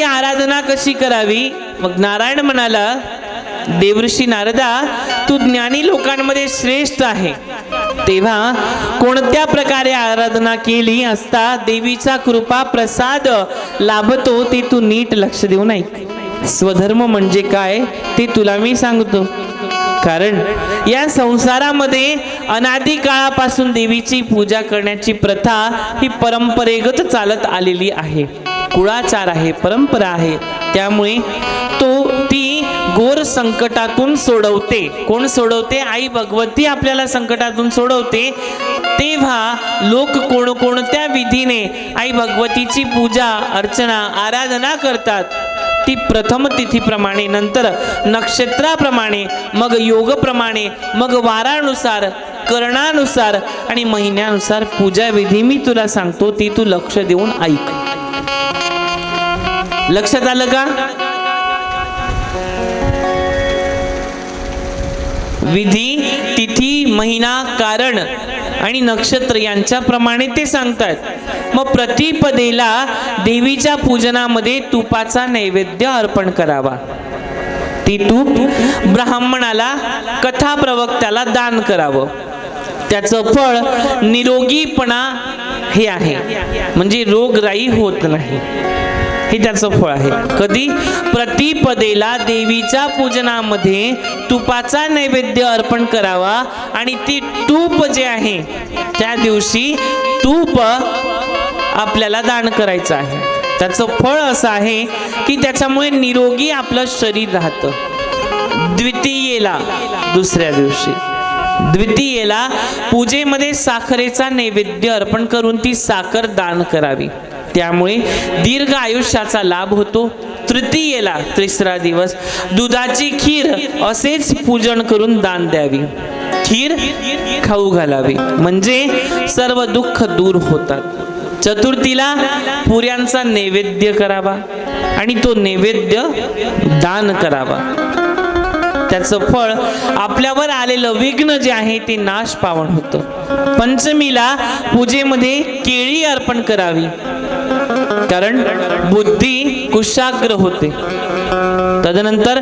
देवाची आराधना कशी करावी? मग नारायण म्हणाला देवऋषी नारदा तू ज्ञानी लोकांमध्ये श्रेष्ठ आहे. तेव्हा कोणत्या प्रकारे आराधना केली असता देवीचा कृपा प्रसाद लाभतो ते तू नीट लक्ष देऊ नाही स्वधर्म म्हणजे काय ते तुला मी सांगतो. कारण या संसारामध्ये अनादी काळापासून देवीची पूजा करण्याची प्रथा ही परंपरेगत चालत आलेली आहे. कुळाचार आहे परंपरा आहे. त्यामुळे तो ती गोर संकटातून सोडवते. कोण सोडवते? आई भगवती आपल्याला संकटातून सोडवते. तेव्हा लोक कोणकोणत्या विधीने आई भगवतीची पूजा अर्चना आराधना करतात? ती प्रथम तिथीप्रमाणे नंतर नक्षत्राप्रमाणे मग योगप्रमाणे मग वारानुसार कर्णानुसार आणि महिन्यानुसार पूजा विधी मी तुला सांगतो ती तू लक्ष देऊन ऐक. लक्षात आलं का? विधी तिथी महिना कारण आणि नक्षत्र यांच्याप्रमाणे ते सांगतात. मग प्रतिपदेला देवीच्या पूजनामध्ये तुपाचा नैवेद्य अर्पण करावा. ती तूप ब्राह्मणाला कथा प्रवक्त्याला दान करावं. त्याचं फळ निरोगीपणा हे आहे. म्हणजे रोगराई होत नाही. हे त्याचं फळ आहे. कधी? प्रतिपदेला देवीच्या पूजनामध्ये तुपाचा नैवेद्य अर्पण करावा आणि ती तूप जे आहे त्या दिवशी तूप आपल्याला दान करायचं आहे. त्याचं फळ असं आहे की त्याच्यामुळे निरोगी आपलं शरीर राहतं. द्वितीयेला दुसऱ्या दिवशी. द्वितीयेला पूजेमध्ये साखरेचा नैवेद्य अर्पण करून ती साखर दान करावी. त्यामुळे दीर्घ आयुष्याचा लाभ होतो. तृतीयेला तिसरा दिवस. दुधाची खीर असेच पूजन करून दान द्यावी. खीर खाऊ घालावी. म्हणजे सर्व दुःख दूर होतात. चतुर्थीला पुऱ्यांचा नैवेद्य करावा आणि तो नैवेद्य दान करावा. त्याचं फळ आपल्यावर आलेलं विघ्न जे आहे ते नाश पावन होतं. पंचमीला पूजेमध्ये केळी अर्पण करावी. कारण बुद्धी कुशाग्र होते. तदनंतर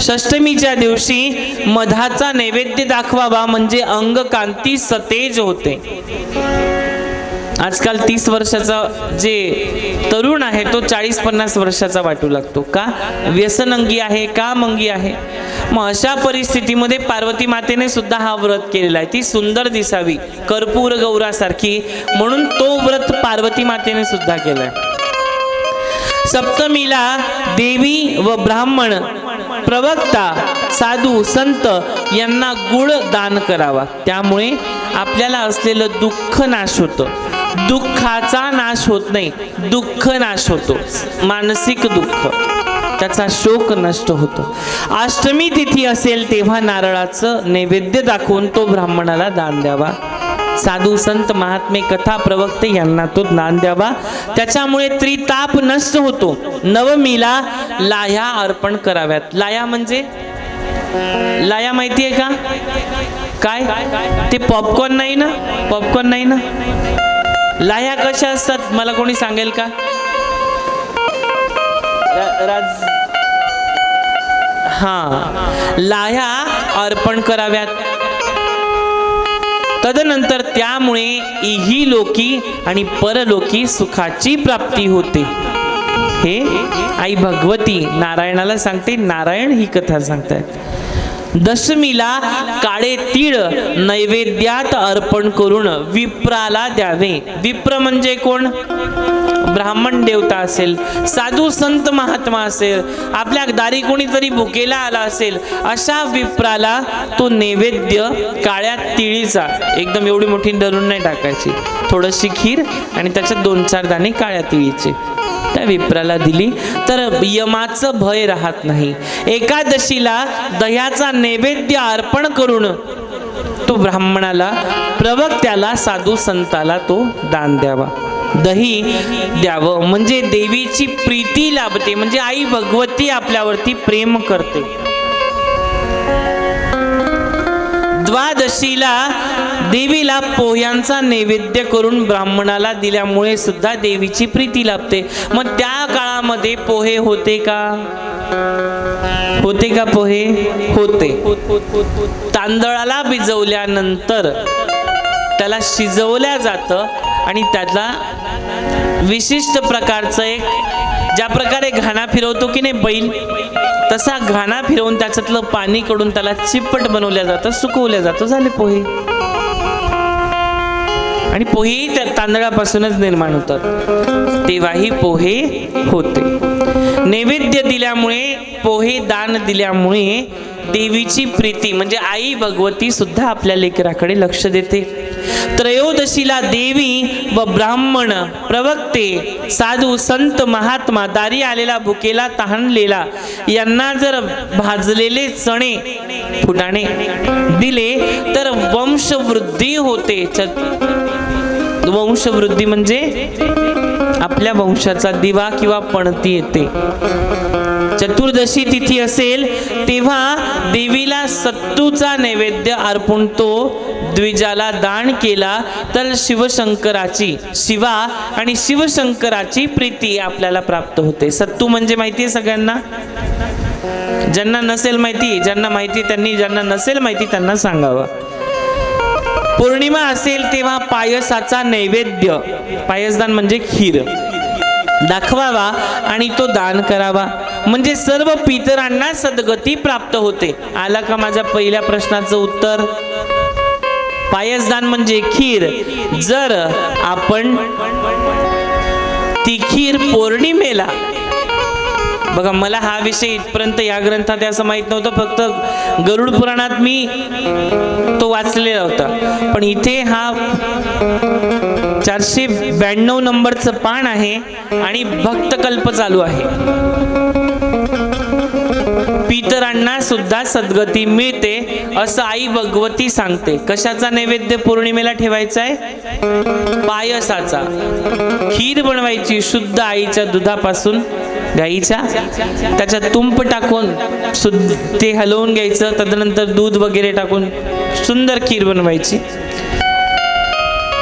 षष्टमीच्या दिवशी मधाचा नैवेद्य दाखवावा म्हणजे अंग कांती सतेज होते. आजकाल तीस वर्षाचा जे तरुण आहे तो चाळीस पन्नास वर्षाचा वाटू लागतो. का? व्यसनंगी आहे का मंगी आहे. मग अशा परिस्थितीमध्ये पार्वती मातेने सुद्धा हा व्रत केलेला आहे. ती सुंदर दिसावी कर्पूर गौरासारखी. म्हणून तो व्रत पार्वती मातेने सुद्धा केलाय. सप्तमीला देवी व ब्राह्मण प्रवक्ता साधू संत यांना गुळ दान करावा. त्यामुळे आपल्याला असलेलं दुःख नाश होतं. दुःखाचा नाश होत नाही दुःख नाश होतो. मानसिक दुःख त्याचा शोक नष्ट होतो. अष्टमी तिथी असेल तेव्हा नारळाचं नैवेद्य दाखवून तो ब्राह्मणाला दान द्यावा. साधू संत महात्मे कथा प्रवक्ते यांना तो दान द्यावा. त्याच्यामुळे त्रिताप नष्ट होतो. नवमीला लाया अर्पण कराव्यात. लाया म्हणजे? लाया माहिती आहे का? काय? ते पॉपकॉर्न नाही ना? पॉपकॉर्न नाही ना? लाह्या कशा असतात? मला कोणी सांगेल का? रा- राज हा. लाह्या अर्पण कराव्यात. तदनंतर त्यामुळे इही लोकी आणि परलोकी सुखाची प्राप्ती होते. हे आई भगवती नारायणाला सांगते नारायण ही कथा सांगतात दशमीला काळे तीळ नैवेद्यात अर्पण करून विप्राला द्यावे. विप्र म्हणजे कोण? ब्राह्मण देवता असेल साधू संत महात्मा असेल आपल्या दारी कोणीतरी भुकेला आला असेल अशा विप्राला तो नैवेद्य काळ्या तिळीचा एकदम एवढी मोठी धरून नाही टाकायची. थोडीशी खीर आणि त्याच्यात दोन चार दाणे काळ्या तिळीचे. त्या विप्राला दिली. तर यमाचं भय राहत नाही. एकादशीला दह्याचा नैवेद्य अर्पण करून तो ब्राह्मणाला प्रवक्त्याला साधू संताला तो दान द्यावा. दही द्यावं. म्हणजे देवीची प्रीती लाभते. म्हणजे आई भगवती आपल्यावरती प्रेम करते. द्वादशीला देवीला पोह्यांचा नैवेद्य करून ब्राह्मणाला दिल्यामुळे सुद्धा देवीची प्रीती लाभते. मग त्या काळामध्ये पोहे होते का? होते का पोहे? होते. तांदळाला भिजवल्यानंतर त्याला शिजवल्या जातं आणि त्याला विशिष्ट प्रकारचं एक ज्या प्रकारे घाणा फिरवतो की नाही बैल? तसा घाणा फिरवून त्याच्यातलं पाणी कडून त्याला चिपट बनवल्या जातं सुकवल्या जातं. झाले पोहे. आणि पोहेही त्या तांदळापासूनच निर्माण होतात. तेव्हाही पोहे होते. नैवेद्य दिल्यामुळे पोहे दान दिल्यामुळे देवीची प्रीती म्हणजे आई भगवती सुद्धा आपल्या लेकराकडे लक्ष देते. त्रयोदशीला देवी व ब्राह्मण प्रवक्ते साधू संत महात्मा दारी आलेला भुकेला तहानलेला यांना जर भाजलेले चणे फुटाणे दिले तर वंशवृद्धी होते. च- वंशवृद्धी म्हणजे आपल्या वंशाचा दिवा किंवा पणती येते. चतुर्दशी तिथी असेल तेव्हा देवीला सत्तूचा नैवेद्य अर्पून तो द्विजाला दान केला तर शिवशंकराची शिवा आणि शिवशंकराची प्रीती आपल्याला प्राप्त होते. सत्तू म्हणजे माहिती आहे सगळ्यांना? ज्यांना नसेल माहिती ज्यांना माहिती त्यांनी ज्यांना नसेल माहिती त्यांना सांगावं. पौर्णिमा असेल तेव्हा पायसाचा नैवेद्य. पायसदान म्हणजे खीर. दाखवावा आणि तो दान करावा. म्हणजे सर्व पितरांना सद्गती प्राप्त होते. आला का माझ्या पहिल्या प्रश्नाचं उत्तर? पायसदान म्हणजे खीर. जर आपण ती खीर पौर्णिमेला बघा मला हा विषय इथपर्यंत या ग्रंथात असं माहीत नव्हतं फक्त गरुड पुराणात मी तो वाचलेला होता. पण इथे हा चारशे ब्याण्णव नंबरचं पान आहे आणि भक्तकल्प चालू आहे. पितरांना सुद्धा सद्गती मिळते असं आई भगवती सांगते. कशाचा नैवेद्य पौर्णिमेला ठेवायचा आहे पायसाचा. खीर बनवायची शुद्ध आईच्या दुधापासून. गाईच्या त्याच्यात तुंप टाकून ते हलवून घ्यायचं त्यानंतर दूध वगैरे टाकून सुंदर खीर बनवायची.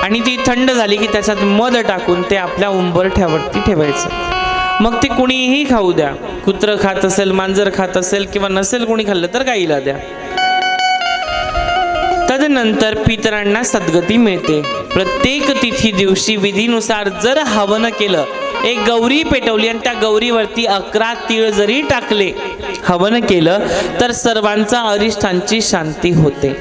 आणि ती थंड झाली की त्याच्यात मध टाकून ते आपल्या उंबर ठेवती ठेवायचं. मग ते कुणीही खाऊ द्या. कुत्र खात असेल मांजर खात असेल किंवा नसेल कोणी खाल्लं तर गाईला द्या. तदनंतर पितरांना सद्गती मिळते. प्रत्येक तिथी दिवशी विधीनुसार जर हवन केलं एक गौरी पेटवली आणि त्या गौरीवरती अकरा तीळ जरी टाकले हवन केलं तर सर्वांचा अरिष्ठांची शांती होते.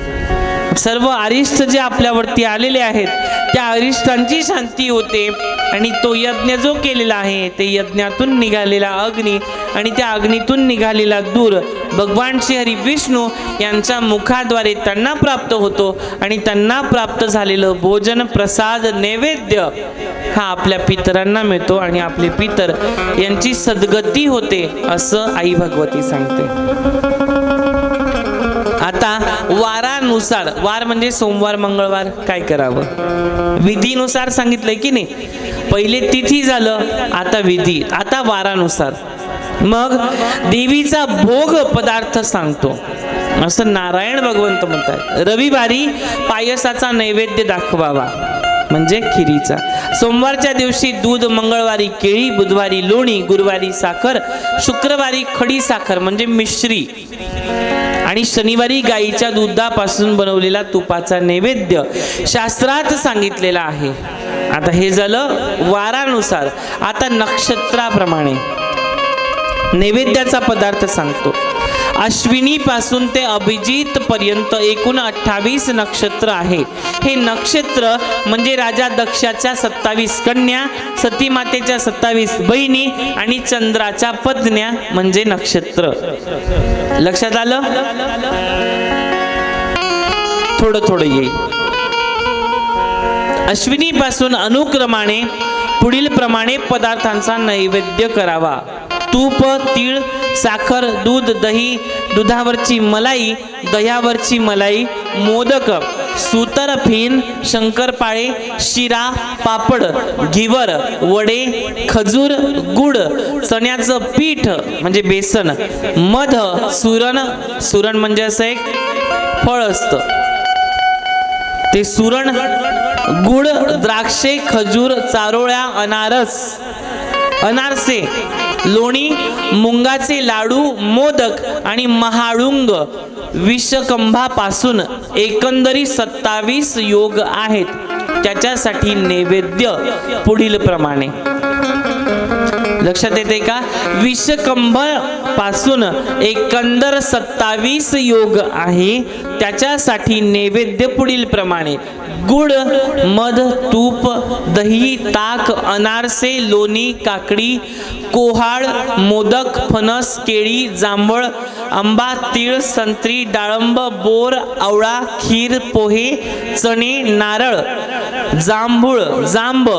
सर्व अरिष्ट जे आपल्यावरती आलेले आहेत त्या अरिष्टांची शांती होते. आणि तो यज्ञ जो केलेला आहे ते यज्ञातून निघालेला अग्नी आणि त्या अग्नीतून निघालेला दूर भगवान श्री हरी विष्णू यांच्या मुखाद्वारे त्यांना प्राप्त होतो आणि त्यांना प्राप्त झालेलं भोजन प्रसाद नैवेद्य हा आपल्या पितरांना मिळतो आणि आपले पितर यांची सद्गती होते असं आई भगवती सांगते. आता वारानुसार वार म्हणजे सोमवार मंगळवार काय करावं? विधीनुसार सांगितलंय की नाही? पहिले तिथी झालं आता विधी आता वारानुसार. मग देवीचा भोग पदार्थ सांगतो. असं नारायण भगवंत म्हणतात. रविवारी पायसाचा नैवेद्य दाखवावा म्हणजे खिरीचा. सोमवारच्या दिवशी दूध मंगळवारी केळी बुधवारी लोणी गुरुवारी साखर शुक्रवारी खडी साखर म्हणजे मिश्री. आणि शनिवारी गाईच्या दुधापासून बनवलेला तुपाचा नैवेद्य शास्त्रात सांगितलेला आहे. आता हे झालं वारानुसार. आता नक्षत्राप्रमाणे. नैवेद्याचा पदार्थ सांगतो. अश्विनीपासून ते अभिजित पर्यंत एकूण अठ्ठावीस नक्षत्र आहे. हे नक्षत्र म्हणजे राजा दक्षाच्या सत्तावीस कन्या सतीमातेच्या सत्तावीस बहिणी आणि चंद्राच्या पत्न्या म्हणजे नक्षत्र. लक्षात आलं? थोडं थोडं येईल अश्विनीपासून अनुक्रमाने पुढील प्रमाणे पदार्थांचा नैवेद्य करावा. तूप तीळ साखर दूध दही दुधावरची मलाई दह्यावरची मलाई मोदक सुतर फिन शंकरपाळे शिरा पापड घिवर वडे खजूर गुड चण्याचं पीठ म्हणजे बेसन मध सुरण सुरण म्हणजे असं एक फळ असतं. ते सुरण गुड द्राक्षे खजूर चारोळ्या अनारस अनारसे लोणी मुंगाचे लाडू मोदक आणि महाळुंग विषकंभापासून एकंदरीत सत्तावीस योग आहेत. त्याच्यासाठी नैवेद्य पुढील प्रमाणे. लक्षात येते का? विषकंभपासून एकंदर सत्तावीस योग आहे. त्याच्यासाठी नैवेद्य पुढील प्रमाणे. गुड मध तूप दही ताक अनारसे लोणी काकडी कोहाळ मोदक फणस केळी जांभळ आंबा तीळ संत्री डाळंब बोर आवळा खीर पोहे चणे नारळ जांभूळ जांब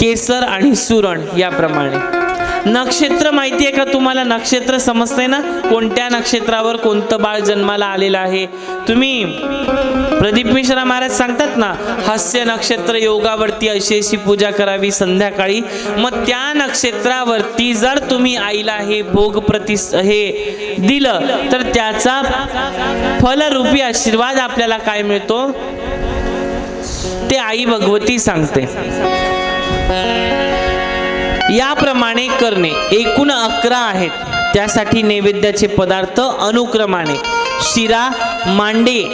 केसर आणि सुरण याप्रमाणे. नक्षत्र माहिती आहे का तुम्हाला? नक्षत्र समजते ना? कोणत्या नक्षत्रावर कोणतं बाळ जन्माला आलेलं आहे? तुम्ही प्रदीप मिश्रा महाराज सांगतात ना हास्य नक्षत्र योगावरती अशी अशी पूजा करावी संध्याकाळी. मग त्या नक्षत्रावरती जर तुम्ही आईला हे भोग प्रतिस हे दिलं तर त्याचा फलरूपी आशीर्वाद आपल्याला काय मिळतो? ते आई भगवती सांगते. याप्रमाणे करणे. एकूण अकरा आहेत. त्यासाठी नैवेद्याचे पदार्थ अनुक्रमाने. शिरा मांडे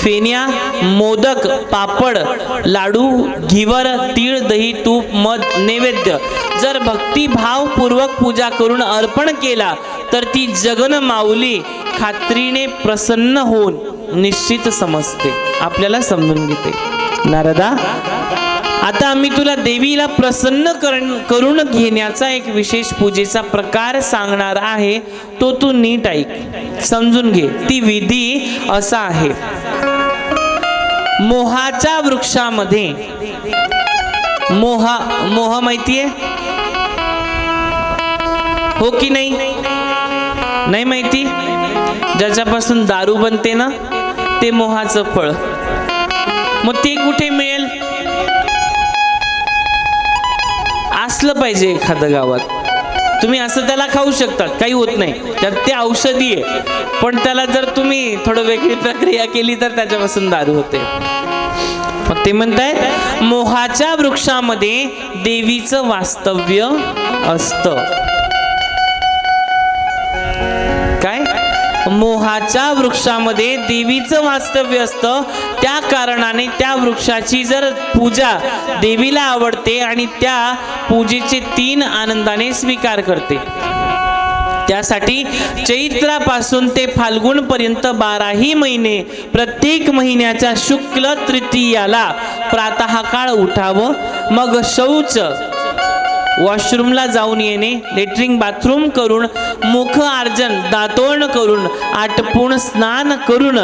फेन्या मोदक पापड लाडू घिवर तीळ दही तूप मध नैवेद्य. जर भक्तिभावपूर्वक पूजा करून अर्पण केला तर ती जगन माऊली खात्रीने प्रसन्न होऊन निश्चित समजते. आपल्याला समजून घेते. नारदा आता आम्ही तुला देवीला प्रसन्न करण- करून घेण्याचा एक विशेष पूजेचा प्रकार सांगणार आहे. तो तू नीट ऐक. समजून घे. ती विधी असा आहे. मोहाच्या वृक्षामध्ये. मोहा मोह माहितीये हो की नाही? नाही माहिती? ज्याच्यापासून दारू बनते ना ते मोहाचं फळ. मग ते कुठे मिळेल? असलं पाहिजे एखादं गावात. तुम्ही असं त्याला खाऊ शकतात काही होत नाही. त्यात ते औषधी आहे. पण त्याला जर तुम्ही थोडं वेगळी प्रक्रिया केली तर त्याच्यापासून दारू होते. मग ते म्हणतायत मोहाच्या वृक्षामध्ये देवीचं वास्तव्य असतं. मोहाच्या वृक्षामध्ये देवीचं वास्तव्य असतं. त्या कारणाने त्या वृक्षाची जर पूजा देवीला आवडते आणि त्या पूजेचे तीन आनंदाने स्वीकार करते. त्यासाठी चैत्रापासून ते फाल्गुन पर्यंत बाराही महिने प्रत्येक महिन्याच्या शुक्ल तृतीयाला प्रातःकाळ उठावं मग शौच वॉशरूमला जाऊन येणे लेटरिंग बाथरूम करून मुख आर्जन दातोण करून आटपून स्नान करून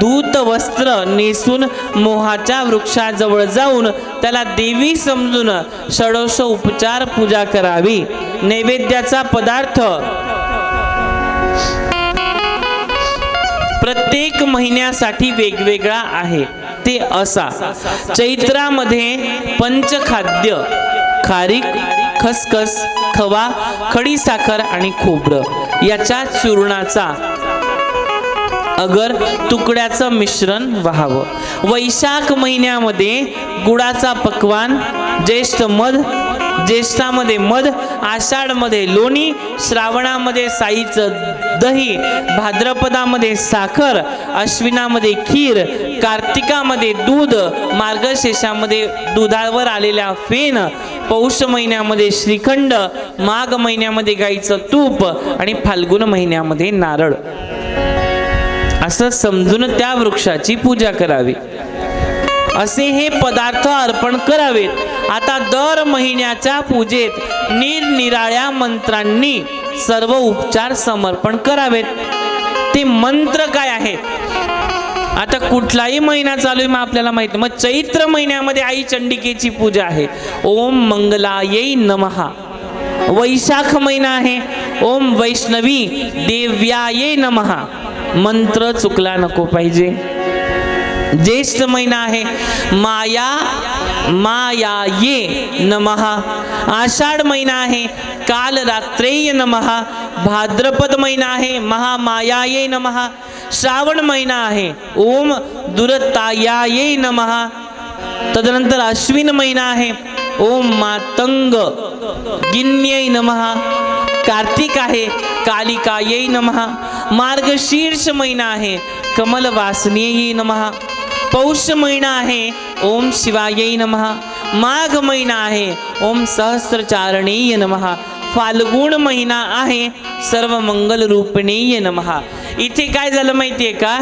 दूत वस्त्र नेसून मोहाच्या वृक्षाजवळ जाऊन त्याला देवी समजून षडोष उपचार पूजा करावी. नैवेद्याचा पदार्थ. प्रत्येक महिन्यासाठी वेगवेगळा आहे. ते असा. चैत्रामध्ये पंचखाद्य. खारीक खसखस खवा खडी साखर आणि खोबरं याच्या चूर्णाचा अगर तुकड्याचं मिश्रण व्हावं. वैशाख महिन्यामध्ये गुळाचा पक्वान ज्येष्ठ मध ज्येष्ठामध्ये मध आषाढमध्ये लोणी श्रावणामध्ये साईचं दही भाद्रपदामध्ये साखर अश्विनामध्ये खीर कार्तिकामध्ये दूध मार्गशेषामध्ये दुधावर आलेल्या फेन पौष महिन्यामध्ये श्रीखंड माघ महिन्यामध्ये गाईचं तूप आणि फाल्गुन महिन्यामध्ये नारळ. असं समजून त्या वृक्षाची पूजा करावी. असे हे पदार्थ अर्पण करावेत. आता दर महिन्याच्या पूजेत निरनिराळ्या मंत्रांनी सर्व उपचार समर्पण करावेत. ते मंत्र काय आहेत? आता कुठलाही महिना चालू आहे मग आपल्याला माहिती. मग चैत्र महिन्यामध्ये आई चंडिकेची पूजा आहे. ओम मंगलायै नमहा वैशाख महिना आहे. ओम वैष्णवी देव्याये नमहा मंत्र चुकला नको पाहिजे. ज्येष्ठ महिना आहे. माया माया ये नमहा आषाढ महिना आहे. काल रात्रेय नमहा भाद्रपद महिना आहे. महामायाये नमहा श्रावण महिना आहे. ओम दुरतायाये नमहा तदनंतर अश्विन महिना आहे. ओम मातंग गिन्यै नमहा कार्तिक आहे. कालिका येई नमहा मार्गशीर्ष महिना आहे. कमल वासनीय नमहा पौष महिना आहे. ओम शिवाय नमहा माघ महिना आहे. ओम सहस्रचारणेय नमहा फाल्गुण महिना आहे. सर्व मंगल रूपणीय नमहा इथे काय झालं माहितीये का?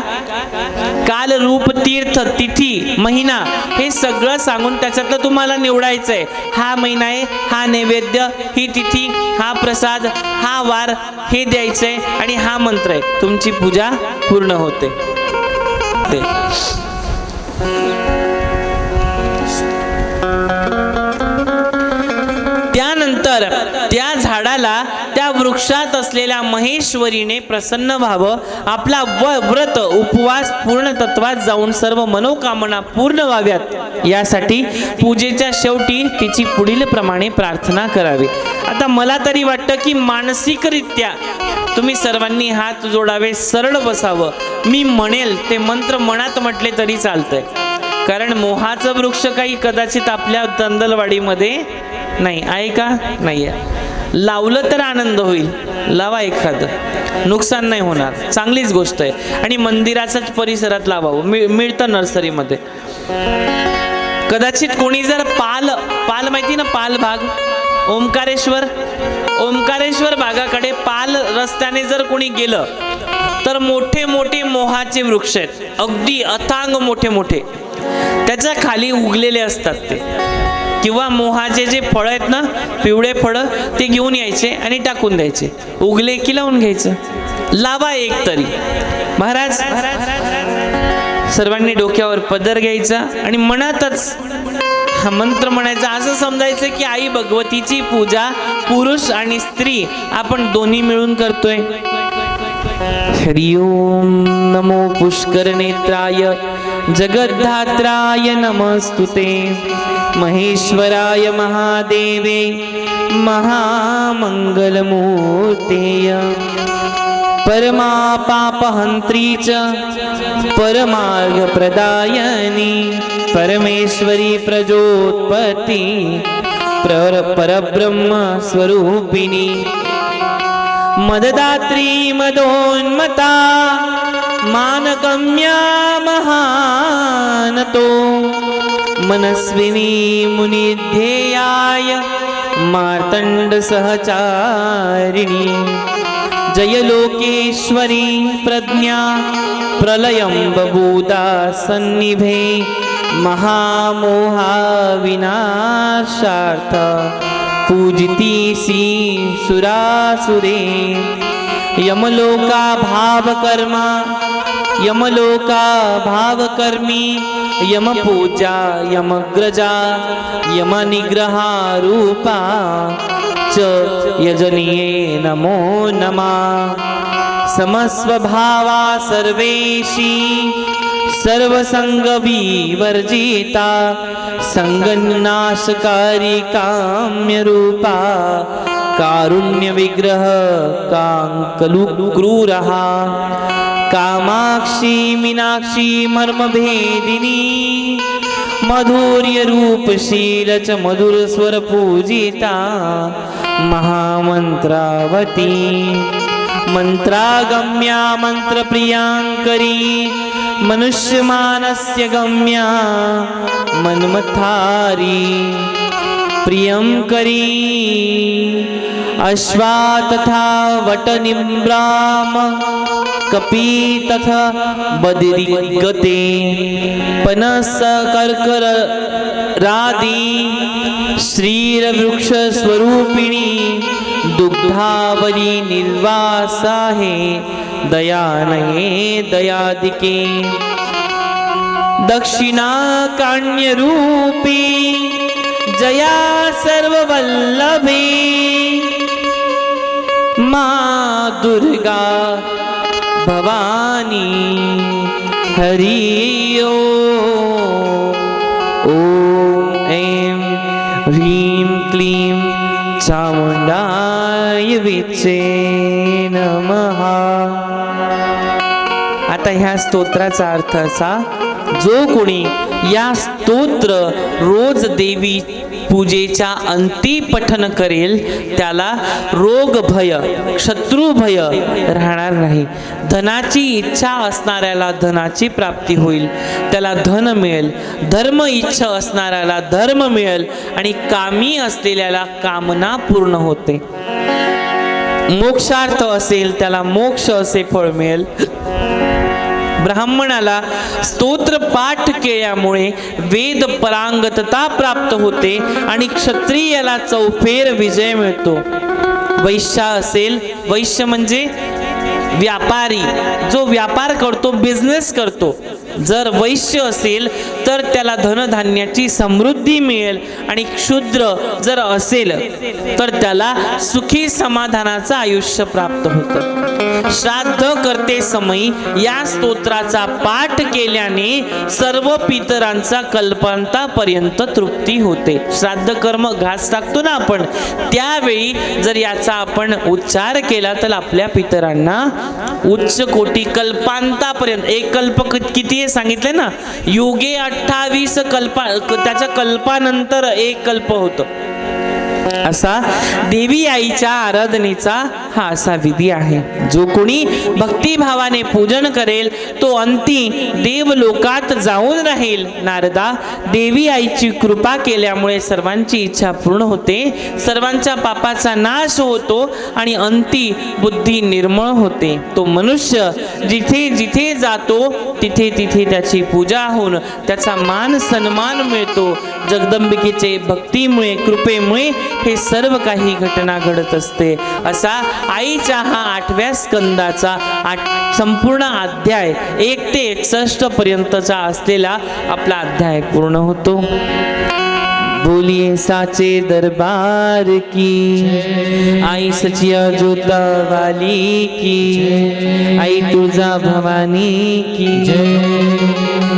काल रूप तीर्थ तिथी महिना हे सगळं सांगून त्याच्यातलं तुम्हाला निवडायचं आहे हा महिना आहे हा नैवेद्य ही तिथी हा प्रसाद हा वार हे द्यायचं आहे आणि हा मंत्र आहे. तुमची पूजा पूर्ण होते. तर त्या झाडाला त्या वृक्षात असलेल्या महेश्वरीने प्रसन्न व्हावं. आपला व व्रत उपवास पूर्ण तत्वात जाऊन सर्व मनोकामना पूर्ण व्हाव्यात. यासाठी पूजेच्या शेवटी तिची पुढील प्रमाणे प्रार्थना करावी. आता मला तरी वाटतं की मानसिकरित्या तुम्ही सर्वांनी हात जोडावे सरळ बसावं. मी म्हणेल ते मंत्र मनात म्हटले तरी चालतंय. कारण मोहाचं वृक्ष काही कदाचित आपल्या दंदलवाडीमध्ये नाही आहे का? नाही आहे लावलं तर आनंद होईल. लावा एखादं. नुकसान नाही होणार. चांगलीच गोष्ट आहे. आणि मंदिराच्याच परिसरात लावावं. मिळ मिळतं नर्सरीमध्ये. कदाचित कोणी जर पाल पाल माहिती ना पाल भाग? ओंकारेश्वर? ओंकारेश्वर भागाकडे पाल रस्त्याने जर कोणी गेलं तर मोठे मोठे मोहाचे वृक्ष आहेत. अगदी अथांग मोठे मोठे. त्याच्याखाली उगलेले असतात ते. किंवा मोहाचे जे फळं आहेत ना पिवळे फळं ते घेऊन यायचे आणि टाकून द्यायचे. उगले की लावून घ्यायचं? लावा एक तरी. महाराज सर्वांनी डोक्यावर पदर घ्यायचा आणि मनातच हा मंत्र म्हणायचा. असं समजायचं की आई भगवतीची पूजा पुरुष आणि स्त्री आपण दोन्ही मिळून करतोय. हरिओम नमो पुष्कर नेत्राय जगद्धात्राय नमस्तुते महेश्वराय महादेवे महामङ्गलमूर्तेय परमापापहन्त्री च परमार्गप्रदायनी परमेश्वरी प्रजोत्पत्ति प्र परब्रह्मस्वरूपिणी मददात्री मदोन्मता मानगम्या महानतो। मनस्विनी मुनिध्येयाय मार्तण्डसहचारिणी सहचारिणी। जय लोकेश्वरी प्रज्ञा प्रलयं बभूता सन्निभे महामोहाविनाशार्थ। पूजिती पूजितीसी सुरासुरे। यमलोका भावकर्मा यमलोका भावकर्मी यमपूजा यमग्रजा यमनिग्रहारूपा च यजनीये नमो नमः। समस्वभावा सर्वेशी सर्वसङ्गविवर्जिता सङ्गनाशकारी काम्यरूपा कारुण्यविग्रह काङ्कलु क्रूरः कामाक्षी मीनाक्षी मर्मभेदिनी मधुर्यरूपशील मधुरस्वरपूजिता महामन्त्रावती मन्त्रागम्या मन्त्रप्रियाङ्करी मनुष्यमानस्य गम्या मन्मथारी प्रियङ्करी अश्वा तथा वटनिम्राम कपी तथा बदिरिगते पनस कर्कर रादी श्रीरवृक्षस्वरूपिणी दुग्धावली निर्वासाहे दयानये दयादिके। दक्षिणाकाण्यरूपी जया सर्ववल्लभी। मा दुर्गा भवानी हरि ओ। ऐं ह्रीं क्लीं चामुण्डाय विचे नमः। आता ह्या स्तोत्राचा अर्थ असा जो कोणी या स्तोत्र रोज देवी पूजेच्या अंती पठन करेल त्याला रोग भय शत्रू भय राहणार नाही. धनाची इच्छा असणाऱ्याला धनाची प्राप्ती होईल त्याला धन मिळेल. धर्म इच्छा असणाऱ्याला धर्म मिळेल आणि कामी असलेल्याला कामना पूर्ण होते. मोक्षार्थ असेल त्याला मोक्ष असे फळ मिळेल. ब्राह्मणाला स्तोत्र पाठ केल्यामुळे वेद परांगतता प्राप्त होते आणि क्षत्रियाला चौफेर विजय मिळतो. वैश्य असेल वैश्य म्हणजे व्यापारी जो व्यापार करतो बिझनेस करतो. जर वैश्य असेल तर त्याला धनधान्याची समृद्धी मिळेल आणि क्षुद्र जर असेल तर त्याला सुखी समाधानाचं आयुष्य प्राप्त होतं. श्राद्ध करते समयी या स्तोत्राचा पाठ केल्याने सर्व पितरांचा कल्पांतापर्यंत तृप्ती होते. श्राद्ध कर्म घास टाकतो ना आपण त्यावेळी जर याचा आपण उच्चार केला तर आपल्या पितरांना उच्च कोटी कल्पांतापर्यंत एक कल्प किती आहे सांगितले ना युगे अठ्ठावीस कल्पा त्याच्या कल्पानंतर एक कल्प होतं. असा देवी आईच्या आराधनेचा हा असा विधी आहे. जो कोणी भक्तिभावाने पूजन करेल तो अंती देवलोकात जाऊन राहील. नारदा देवी आईची कृपा केल्यामुळे सर्वांची इच्छा पूर्ण होते. सर्वांच्या पापाचा नाश होतो आणि अंती बुद्धी निर्मळ होते. तो मनुष्य जिथे जिथे जातो तिथे तिथे त्याची पूजा होऊन त्याचा मान सन्मान मिळतो. जगदंबिकेचे भक्तीमुळे कृपेमुळे हे सर्व काही घटना घडत असते. असा आईच्या हा आठव्या स्कंदाचा आठ संपूर्ण अध्याय एक ते एकसष्ट पर्यंतचा असलेला आपला अध्याय पूर्ण होतो. बोलिए साचे दरबार की आई सचिया जोता वाली की आई तुळजा भवानी की.